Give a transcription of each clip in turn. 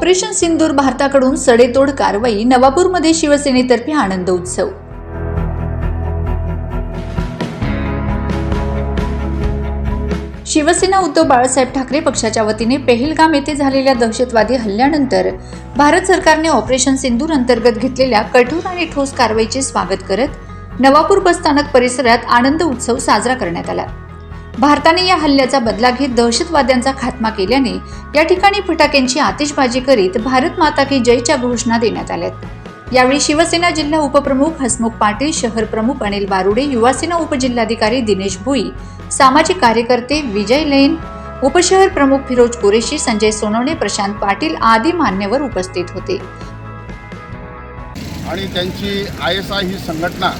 Operation सिंदूर भारताकडून सडेतोड कारवाई नवापूरमध्ये शिवसेनेतर्फे आनंद उत्सव. शिवसेना उद्धव बाळासाहेब ठाकरे पक्षाच्या वतीने पेहलगाम येथे झालेल्या दहशतवादी हल्ल्यानंतर भारत सरकारने ऑपरेशन सिंदूर अंतर्गत घेतलेल्या कठोर आणि ठोस कारवाईचे स्वागत करत नवापूर बसस्थानक परिसरात आनंद उत्सव साजरा करण्यात आला. भारताने या हल्ल्याचा बदला घेत दहशतवाद्यांचा खात्मा केल्याने या ठिकाणी फटाक्यांची आतिषबाजी करीत भारत माता की जयच्या घोषणा देण्यात आल्यात. यावेळी शिवसेना जिल्हा उपप्रमुख हसमुख पाटील शहर प्रमुख अनिल बारुडे युवासेना उपजिल्हाधिकारी दिनेश भुई सामाजिक कार्यकर्ते विजय लैन उपशहर प्रमुख फिरोज कुरेशी संजय सोनवणे प्रशांत पाटील आदी मान्यवर उपस्थित होते. आणि त्यांची आय एस आय ही संघटना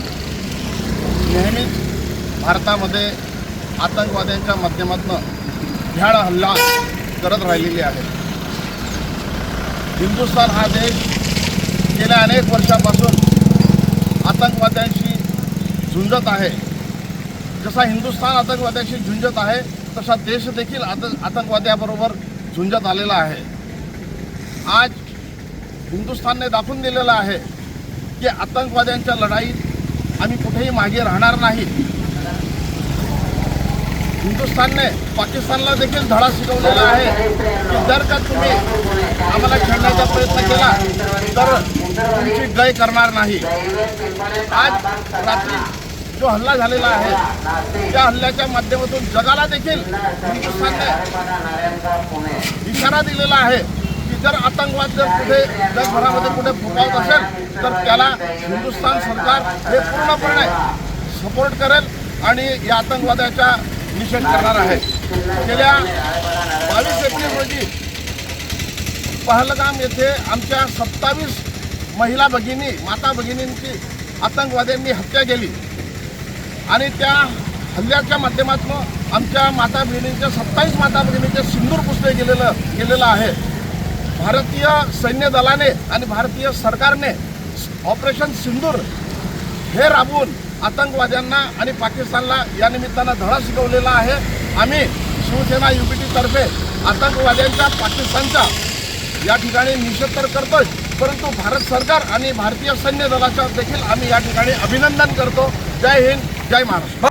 नेहमीच भारतामध्ये आतंकवाद्यांच्या माध्यमातून भ्याड हल्ला करत राहिलेली आहे. हिंदुस्थान हा देश गेल्या अनेक वर्षापासून आतंकवाद्यांशी झुंजत आहे. जसा हिंदुस्थान आतंकवाद्याशी झुंजत आहे तसा देश देखील आत आतंकवाद्याबरोबर झुंजत आलेला आहे. आज हिंदुस्थानने दाखवून दिलेलं आहे की आतंकवाद्यांच्या लढाईत आम्ही कुठेही मागे राहणार नाही. हिंदुस्थानने पाकिस्तानला देखील धडा शिकवलेला आहे. की जर का तुम्ही आम्हाला खेळण्याचा प्रयत्न केला तर तुमची गय करणार नाही. आज रात्री जो हल्ला झालेला आहे त्या हल्ल्याच्या माध्यमातून जगाला देखील हिंदुस्थानने इशारा दिलेला आहे की जर आतंकवाद जर कुठे जगभरामध्ये कुठे फुकावत असेल तर त्याला हिंदुस्थान सरकार हे पूर्णपणे सपोर्ट करेल आणि या आतंकवादाच्या निषेध करणार आहे. गेल्या बावीस एप्रिल रोजी पहलगाम येथे आमच्या सत्तावीस महिला भगिनी माता भगिनींची आतंकवाद्यांनी हत्या केली. आणि त्या हल्ल्याच्या माध्यमातून आमच्या माता भगिनींच्या सत्तावीस माता भगिनींचे सिंदूर पुसले गेलेलं गेलेलं आहे. भारतीय सैन्य दलाने आणि भारतीय सरकारने ऑपरेशन सिंदूर हे राबवून आतंकवाद्यांना आणि पाकिस्तानला या निमित्तानं धडा शिकवलेला आहे. आम्ही शिवसेना युपीटीतर्फे आतंकवाद्यांच्या पाकिस्तानचा या ठिकाणी निषेध तर करतोय परंतु भारत सरकार आणि भारतीय सैन्य दलाचा देखील आम्ही या ठिकाणी अभिनंदन करतो. Jai Hind Jai Maharashtra.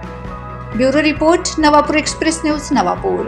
Bureau report Navapur express news Navapur.